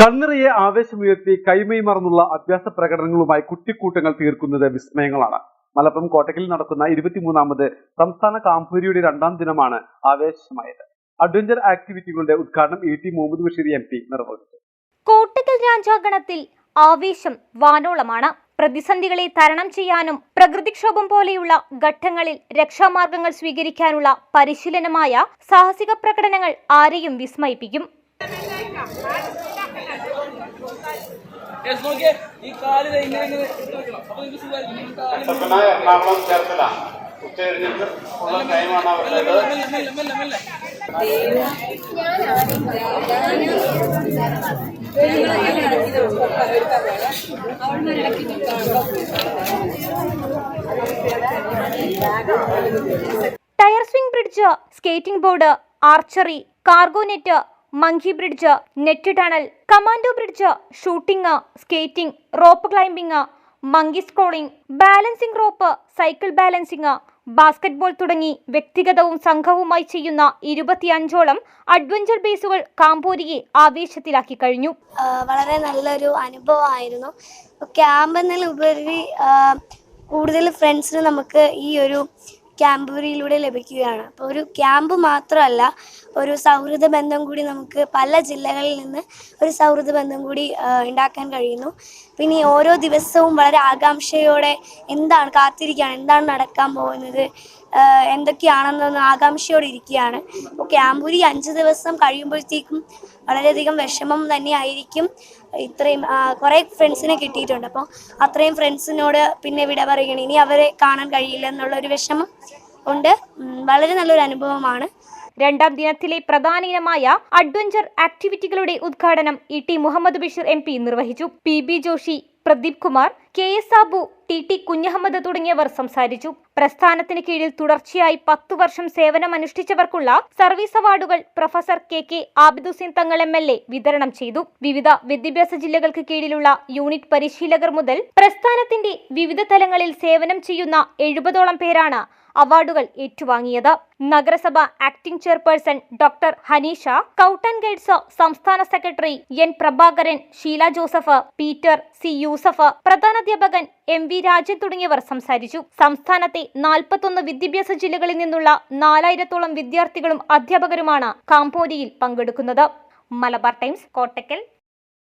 കണ്ണിറയെ ആവേശമുയർത്തി കൈമൈ മറന്നുള്ള അഭ്യാസ പ്രകടനങ്ങളുമായി കുട്ടിക്കൂട്ടങ്ങൾ തീർക്കുന്നത് വിസ്മയങ്ങളാണ്. മലപ്പുറം കോട്ടക്കലിൽ നടക്കുന്ന ഇരുപത്തിമൂന്നാമത് സംസ്ഥാന കാമ്പൂരിയുടെ രണ്ടാം ദിനമാണ് ആവേശമായത്. അഡ്വഞ്ചർ ആക്ടിവിറ്റികളുടെ ഉദ്ഘാടനം E T Muhammad Basheer M P നിർവഹിച്ചു. കോട്ടക്കൽ രാജാഗണത്തിൽ ആവേശം വാനോളമാണ്. പ്രതിസന്ധികളെ തരണം ചെയ്യാനും പ്രകൃതിക്ഷോഭം പോലെയുള്ള ഘട്ടങ്ങളിൽ രക്ഷാമാർഗങ്ങൾ സ്വീകരിക്കാനുള്ള പരിശീലനമായ സാഹസിക പ്രകടനങ്ങൾ ആരെയും വിസ്മയിപ്പിക്കും. എറണാകുളം ചേർത്തല ഉള്ള ടൈമാണ് അവരുടേത്. Tyre swing bridge skating board archery cargo net monkey bridge net tunnel commando bridge shooting skating rope climbing monkey scrolling balancing rope cycle balancing basketball തുടങ്ങി വ്യക്തിഗതവും സംഘവുമായി ചെയ്യുന്ന ഇരുപത്തിയഞ്ചോളം അഡ്വഞ്ചർ ബേസുകൾ കാമ്പോരിയെ ആവേശത്തിലാക്കി കഴിഞ്ഞു. വളരെ നല്ലൊരു അനുഭവമായിരുന്നു. ക്യാമ്പ് എന്നതിലുപരി കൂടുതൽ ഫ്രണ്ട്സിന് നമുക്ക് ഈ ഒരു ക്യാമ്പൂരിയിലൂടെ ലഭിക്കുകയാണ്. അപ്പോൾ ഒരു ക്യാമ്പ് മാത്രമല്ല ഒരു സൗഹൃദ ബന്ധം കൂടി നമുക്ക് പല ജില്ലകളിൽ നിന്ന് ഒരു സൗഹൃദ ബന്ധം കൂടി ഉണ്ടാക്കാൻ കഴിയുന്നു. പിന്നെ ഓരോ ദിവസവും വളരെ ആകാംക്ഷയോടെ എന്താണ് കാത്തിരിക്കുകയാണ് എന്താണ് നടക്കാൻ പോകുന്നത് എന്തൊക്കെയാണെന്നൊന്ന് ആകാംക്ഷയോടെ ഇരിക്കുകയാണ്. അപ്പോൾ ക്യാമ്പൂരി അഞ്ച് ദിവസം കഴിയുമ്പോഴത്തേക്കും വളരെയധികം വിഷമം തന്നെയായിരിക്കും ഇത്രയും കുറേ ഫ്രണ്ട്സിനെ കിട്ടിയിട്ടുണ്ട്. അപ്പോൾ അത്രയും ഫ്രണ്ട്സിനോട് പിന്നെ വിട പറയുകയാണ്. ഇനി അവരെ കാണാൻ കഴിയില്ല എന്നുള്ളൊരു വിഷമം ഉണ്ട്. വളരെ നല്ലൊരു അനുഭവമാണ്. രണ്ടാം ദിനത്തിലെ പ്രധാന ഇനമായ അഡ്വഞ്ചർ ആക്ടിവിറ്റികളുടെ ഉദ്ഘാടനം E T Muhammad Basheer M നിർവഹിച്ചു. P B Joshi Pradeep Kumar K S Sabu T T Kunhahammad തുടങ്ങിയവർ സംസാരിച്ചു. പ്രസ്ഥാനത്തിന് കീഴിൽ തുടർച്ചയായി പത്തു വർഷം സേവനമനുഷ്ഠിച്ചവർക്കുള്ള സർവീസ് അവാർഡുകൾ professor K K Abiduseen Thangal M L A വിതരണം ചെയ്തു. വിവിധ വിദ്യാഭ്യാസ ജില്ലകൾക്ക് കീഴിലുള്ള യൂണിറ്റ് പരിശീലകർ മുതൽ പ്രസ്ഥാനത്തിന്റെ വിവിധ തലങ്ങളിൽ സേവനം ചെയ്യുന്ന എഴുപതോളം പേരാണ് അവാർഡുകൾ ഏറ്റുവാങ്ങിയത്. നഗരസഭ acting chairperson doctor Haneesha കൌട്ടൻ guides സംസ്ഥാന secretary N Prabhakaran Sheela Joseph Peter C Yusuf പ്രധാനാധ്യാപകൻ M V Rajan തുടങ്ങിയവർ സംസാരിച്ചു. സംസ്ഥാനത്തെ നാൽപ്പത്തൊന്ന് വിദ്യാഭ്യാസ ജില്ലകളിൽ നിന്നുള്ള നാലായിരത്തോളം വിദ്യാർത്ഥികളും അധ്യാപകരുമാണ് കാമ്പോരിയിൽ പങ്കെടുക്കുന്നത്. മലബാർ ടൈംസ് കോട്ടക്കൽ